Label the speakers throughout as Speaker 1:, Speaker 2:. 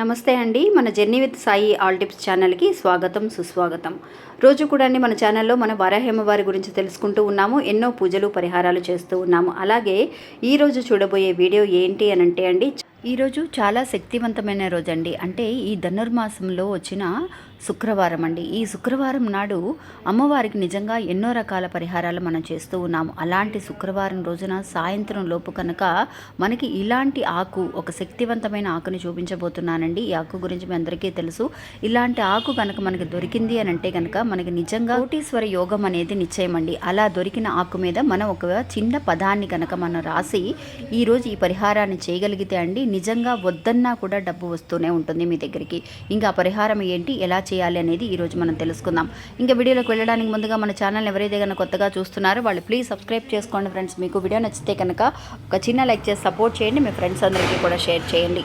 Speaker 1: నమస్తే అండి. మన journey with Sai all tips ఛానల్కి స్వాగతం సుస్వాగతం. రోజు కూడా అండి మన ఛానల్లో మన వారాహేమవారి గురించి తెలుసుకుంటూ ఉన్నాము ఎన్నో పూజలు పరిహారాలు చేస్తూ ఉన్నాము. అలాగే ఈరోజు చూడబోయే వీడియో ఏంటి అని అంటే అండి ఈరోజు చాలా శక్తివంతమైన రోజు అండి అంటే ఈ ధనుర్మాసంలో వచ్చిన శుక్రవారం అండి ఈ శుక్రవారం నాడు అమ్మవారికి నిజంగా ఎన్నో రకాల పరిహారాలు మనం చేస్తూ ఉన్నాము. అలాంటి శుక్రవారం రోజున సాయంత్రం లోపు కనుక మనకి ఇలాంటి ఆకు ఒక శక్తివంతమైన ఆకుని చూపించబోతున్నానండి. ఈ ఆకు గురించి మీ అందరికీ తెలుసు. ఇలాంటి ఆకు కనుక మనకి దొరికింది అని అంటే కనుక మనకి నిజంగా కోటీశ్వర యోగం అనేది నిశ్చయమండి. అలా దొరికిన ఆకు మీద మనం ఒక చిన్న పదాన్ని కనుక మనం రాసి ఈరోజు ఈ పరిహారాన్ని చేయగలిగితే అండి నిజంగా వద్దన్నా కూడా డబ్బు వస్తూనే ఉంటుంది మీ దగ్గరికి. ఇంకా పరిహారం ఏంటి ఎలా చేయాలి అనేది ఈరోజు మనం తెలుసుకుందాం. ఇంకా వీడియోలోకి వెళ్ళడానికి ముందుగా మన ఛానల్ ఎవరైతే కనుక కొత్తగా చూస్తున్నారో వాళ్ళు ప్లీజ్ సబ్స్క్రైబ్ చేసుకోండి ఫ్రెండ్స్. మీకు వీడియో నచ్చితే కనుక ఒక చిన్న లైక్ చేసి సపోర్ట్ చేయండి. మీ ఫ్రెండ్స్ అందరికీ కూడా షేర్ చేయండి.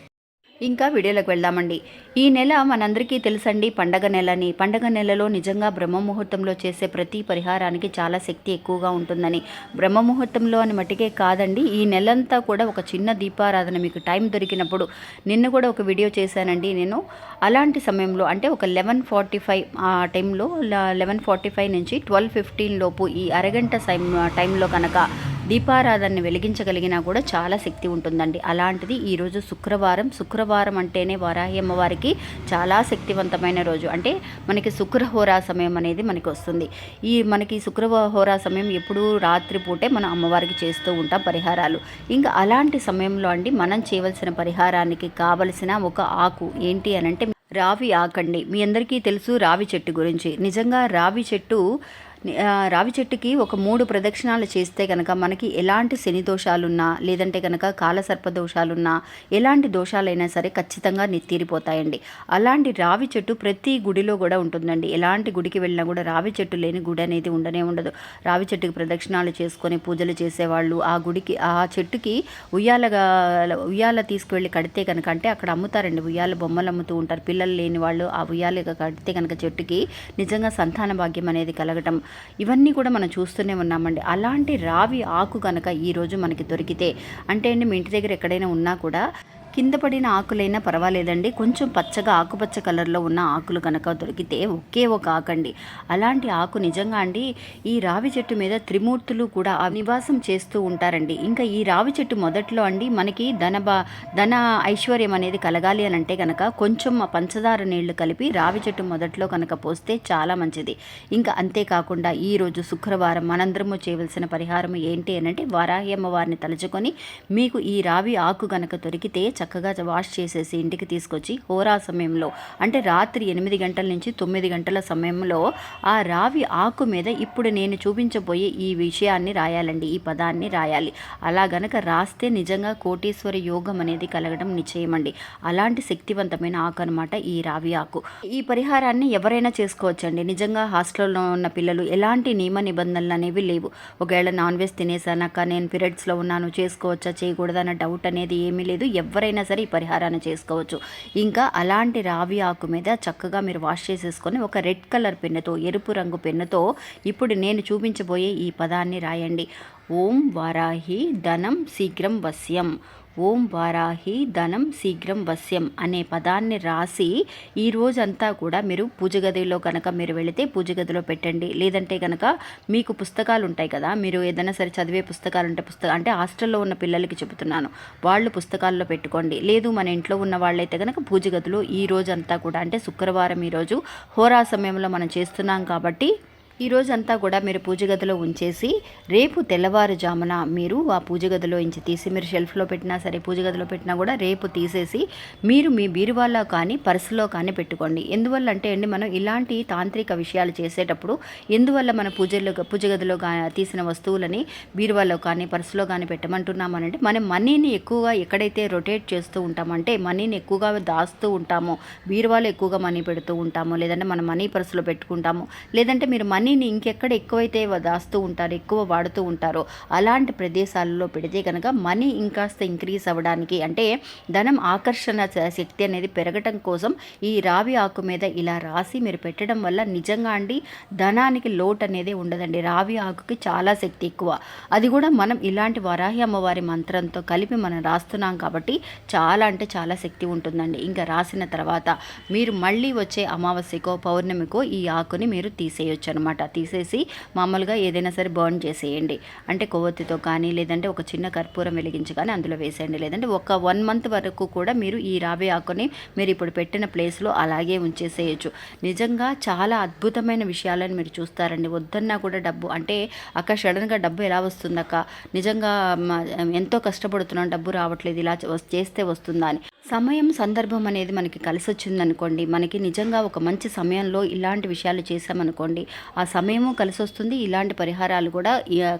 Speaker 1: ఇంకా వీడియోలోకి వెళ్దామండి. ఈ నెల మనందరికీ తెలుసండి పండగ నెలని. పండగ నెలలో నిజంగా బ్రహ్మ ముహూర్తంలో చేసే ప్రతి పరిహారానికి చాలా శక్తి ఎక్కువగా ఉంటుందని. బ్రహ్మముహూర్తంలో అని మట్టికే కాదండి ఈ నెలంతా కూడా ఒక చిన్న దీపారాధన మీకు టైం దొరికినప్పుడు నిన్న కూడా ఒక వీడియో చేశానండి నేను. అలాంటి సమయంలో అంటే ఒక లెవెన్ ఫార్టీ ఫైవ్ ఆ టైంలో లెవెన్ ఫార్టీ ఫైవ్ నుంచి ట్వెల్వ్ ఫిఫ్టీన్ లోపు ఈ అరగంట టైం టైంలో కనుక దీపారాధనని వెలిగించగలిగినా కూడా చాలా శక్తి ఉంటుందండి. అలాంటిది ఈరోజు శుక్రవారం శుక్రవారం అంటేనే వారాహి అమ్మవారికి చాలా శక్తివంతమైన రోజు. అంటే మనకి శుక్రహోరా సమయం అనేది మనకి వస్తుంది. ఈ మనకి శుక్రహోరా సమయం ఎప్పుడూ రాత్రిపూటే మనం అమ్మవారికి చేస్తూ ఉంటాం పరిహారాలు. ఇంకా అలాంటి సమయంలో అండి మనం చేయవలసిన పరిహారానికి కావలసిన ఒక ఆకు ఏంటి అని అంటే రావి ఆకండి. మీ అందరికీ తెలుసు రావి చెట్టు గురించి. నిజంగా రావి చెట్టు రావి చెట్టుకి ఒక మూడు ప్రదక్షిణాలు చేస్తే కనుక మనకి ఎలాంటి శని దోషాలున్నా లేదంటే కనుక కాలసర్ప దోషాలున్నా ఎలాంటి దోషాలైనా సరే ఖచ్చితంగా నెత్తీరిపోతాయండి. అలాంటి రావి చెట్టు ప్రతి గుడిలో కూడా ఉంటుందండి. ఎలాంటి గుడికి వెళ్ళినా కూడా రావి చెట్టు లేని గుడి అనేది ఉండనే ఉండదు. రావి చెట్టుకి ప్రదక్షిణాలు చేసుకొని పూజలు చేసేవాళ్ళు ఆ గుడికి ఆ చెట్టుకి ఉయ్యాలగా ఉయ్యాల తీసుకువెళ్ళి కడితే కనుక అంటే అక్కడ అమ్ముతారండి. ఉయ్యాల బొమ్మలు అమ్ముతూ ఉంటారు. పిల్లలు లేని వాళ్ళు ఆ ఉయ్యాలగా కడితే కనుక చెట్టుకి నిజంగా సంతాన భాగ్యం అనేది కలగటం. ఇవన్నీ కూడా మనం చూస్తూనే ఉన్నామండి. అలాంటి రావి ఆకు కనుక ఈరోజు మనకి దొరికితే అంటే అండి మీ ఇంటి దగ్గర ఎక్కడైనా ఉన్నా కూడా కింద పడిన ఆకులైనా పర్వాలేదండి. కొంచెం పచ్చగా ఆకుపచ్చ కలర్లో ఉన్న ఆకులు కనుక దొరికితే ఒకే ఒక ఆకండి. అలాంటి ఆకు నిజంగా అండి ఈ రావి చెట్టు మీద త్రిమూర్తులు కూడా నివాసం చేస్తూ ఉంటారండి. ఇంకా ఈ రావి చెట్టు మొదట్లో అండి మనకి ధన ధన ఐశ్వర్యం అనేది కలగాలి అని అంటే కనుక కొంచెం పంచదార నీళ్ళు కలిపి రావి చెట్టు మొదట్లో కనుక పోస్తే చాలా మంచిది. ఇంకా అంతేకాకుండా ఈరోజు శుక్రవారం మనందరము చేయవలసిన పరిహారం ఏంటి అని అంటే వారాహి అమ్మవారిని తలుచుకొని మీకు ఈ రావి ఆకు కనుక దొరికితే చక్కగా వాష్ చేసేసి ఇంటికి తీసుకొచ్చి హోరా సమయంలో అంటే రాత్రి ఎనిమిది గంటల నుంచి తొమ్మిది గంటల సమయంలో ఆ రావి ఆకు మీద ఇప్పుడు నేను చూపించబోయే ఈ విషయాన్ని రాయాలండి ఈ పదాన్ని రాయాలి. అలా గనక రాస్తే నిజంగా కోటేశ్వర యోగం అనేది కలగడం నిశ్చయమండి. అలాంటి శక్తివంతమైన ఆకు అనమాట ఈ రావి ఆకు. ఈ పరిహారాన్ని ఎవరైనా చేసుకోవచ్చండి? నిజంగా హాస్టల్లో ఉన్న పిల్లలు ఎలాంటి నియమ నిబంధనలు అనేవి లేవు. ఒకవేళ నాన్ వెజ్ తినేసానక్క నేను పీరియడ్స్లో ఉన్నాను చేసుకోవచ్చా చేయకూడదన్న డౌట్ అనేది ఏమీ లేదు. ఎవరైనా ఎవరైనా సరే ఈ పరిహారాన్ని చేసుకోవచ్చు. ఇంకా అలాంటి రావి ఆకు మీద చక్కగా మీరు వాష్ చేసేసుకొని ఒక రెడ్ కలర్ పెన్నుతో ఎరుపు రంగు పెన్నుతో ఇప్పుడు నేను చూపించబోయే ఈ పదాన్ని రాయండి. ఓం వారాహి ధనం శీఘ్రం వస్యం ఓం వారాహి ధనం శీఘ్రం వశ్యం అనే పదాన్ని రాసి ఈ రోజంతా కూడా మీరు పూజ గదిలో కనుక మీరు వెళితే పూజ గదిలో పెట్టండి. లేదంటే కనుక మీకు పుస్తకాలు ఉంటాయి కదా మీరు ఏదైనా సరే చదివే పుస్తకాలు ఉంటే పుస్తకం అంటే హాస్టల్లో ఉన్న పిల్లలకి చెబుతున్నాను వాళ్ళు పుస్తకాల్లో పెట్టుకోండి. లేదు మన ఇంట్లో ఉన్న వాళ్ళైతే కనుక పూజ గదిలో ఈ రోజంతా కూడా అంటే శుక్రవారం ఈరోజు హోరా సమయంలో మనం చేస్తున్నాం కాబట్టి ఈ కూడా మీరు పూజ గదిలో ఉంచేసి రేపు తెల్లవారుజామున మీరు ఆ పూజ గదిలో ఇంచి తీసి మీరు షెల్ఫ్లో పెట్టినా సరే పూజ గదిలో పెట్టినా కూడా రేపు తీసేసి మీరు మీ బీరువాలో కానీ పర్సులో కానీ పెట్టుకోండి. ఎందువల్ల అంటే అండి మనం ఇలాంటి తాంత్రిక విషయాలు చేసేటప్పుడు ఎందువల్ల మన పూజలో పూజ గదిలో తీసిన వస్తువులని బీరువాలో కానీ పర్సులో కానీ పెట్టమంటున్నామనంటే మనం మనీని ఎక్కువగా ఎక్కడైతే రొటేట్ చేస్తూ ఉంటామంటే మనీని ఎక్కువగా దాస్తూ ఉంటామో. బీరువాలో ఎక్కువగా మనీ పెడుతూ ఉంటాము. లేదంటే మన మనీ పర్సులో పెట్టుకుంటాము. లేదంటే మీరు మనీ మనీని ఇంకెక్కడ ఎక్కువైతే దాస్తూ ఉంటారో ఎక్కువ వాడుతూ ఉంటారో అలాంటి ప్రదేశాలలో పెడితే కనుక మనీ ఇంకాస్త ఇంక్రీజ్ అవ్వడానికి అంటే ధనం ఆకర్షణ శక్తి అనేది పెరగటం కోసం ఈ రావి ఆకు మీద ఇలా రాసి మీరు పెట్టడం వల్ల నిజంగా అండి ధనానికి లోటు అనేది ఉండదండి. రావి ఆకుకి చాలా శక్తి ఎక్కువ. అది కూడా మనం ఇలాంటి వరాహి అమ్మవారి మంత్రంతో కలిపి మనం రాస్తున్నాం కాబట్టి చాలా అంటే చాలా శక్తి ఉంటుందండి. ఇంకా రాసిన తర్వాత మీరు మళ్ళీ వచ్చే అమావాస్యకో పౌర్ణమికో ఈ ఆకుని మీరు తీసేయొచ్చు అనమాట తీసేసి మామూలుగా ఏదైనా సరే బర్న్ చేసేయండి. అంటే కొవ్వొత్తితో కానీ లేదంటే ఒక చిన్న కర్పూరం వెలిగించి కానీ అందులో వేసేయండి. లేదంటే ఒక వన్ మంత్ వరకు కూడా మీరు ఈ రావి ఆకుని మీరు ఇప్పుడు పెట్టిన ప్లేస్లో అలాగే ఉంచేసేయచ్చు. నిజంగా చాలా అద్భుతమైన విషయాలను మీరు చూస్తారండి. వద్దన్నా కూడా డబ్బు అంటే అక్క సడన్గా డబ్బు ఎలా వస్తుందక్క? నిజంగా ఎంతో కష్టపడుతున్నాం డబ్బు రావట్లేదు ఇలా చేస్తే వస్తుందా అని. సమయం సందర్భం అనేది మనకి కలిసి వచ్చిందనుకోండి మనకి నిజంగా ఒక మంచి సమయంలో ఇలాంటి విషయాలు చేసామనుకోండి ఆ సమయము కలిసి వస్తుంది ఇలాంటి పరిహారాలు కూడా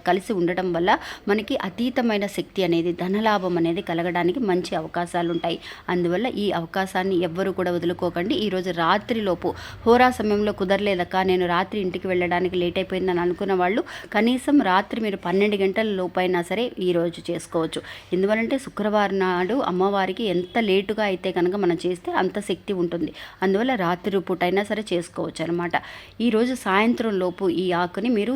Speaker 1: కలిసి ఉండటం వల్ల మనకి అతీతమైన శక్తి అనేది ధనలాభం అనేది కలగడానికి మంచి అవకాశాలు ఉంటాయి అందువల్ల ఈ అవకాశాన్ని ఎవ్వరూ కూడా వదులుకోకండి. ఈరోజు రాత్రిలోపు హోరా సమయంలో కుదరలేదక్క నేను రాత్రి ఇంటికి వెళ్ళడానికి లేట్ అయిపోయిందని అనుకున్న వాళ్ళు కనీసం రాత్రి మీరు పన్నెండు గంటల లోపైనా సరే ఈరోజు చేసుకోవచ్చు. ఎందువలంటే శుక్రవారం నాడు అమ్మవారికి ఎంత లేట్ లేటుగా అయితే కనుక మనం చేస్తే అంత శక్తి ఉంటుంది. అందువల్ల రాత్రి పూట అయినా సరే చేసుకోవచ్చు అనమాట ఈరోజు సాయంత్రం లోపు ఈ ఆకుని మీరు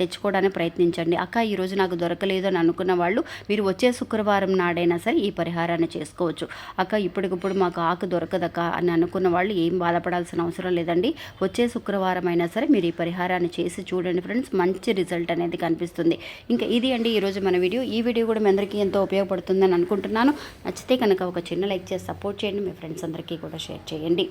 Speaker 1: తెచ్చుకోవడానికి ప్రయత్నించండి. అక్క ఈరోజు నాకు దొరకలేదు అని అనుకున్న వాళ్ళు మీరు వచ్చే శుక్రవారం నాడైనా సరే ఈ పరిహారాన్ని చేసుకోవచ్చు. అక్క ఇప్పటికిప్పుడు మాకు ఆకు దొరకదక్క అని అనుకున్న వాళ్ళు ఏం బాధపడాల్సిన అవసరం లేదండి. వచ్చే శుక్రవారం అయినా సరే మీరు ఈ పరిహారాన్ని చేసి చూడండి ఫ్రెండ్స్. మంచి రిజల్ట్ అనేది కనిపిస్తుంది. ఇంకా ఇది అండి ఈరోజు మన వీడియో. ఈ వీడియో కూడా మీ అందరికీ ఎంతో ఉపయోగపడుతుందని అనుకుంటున్నాను. నచ్చితే కనుక ఒక చిన్న లైక్ చేసి సపోర్ట్ చేయండి. మీ ఫ్రెండ్స్ అందరికీ కూడా షేర్ చేయండి.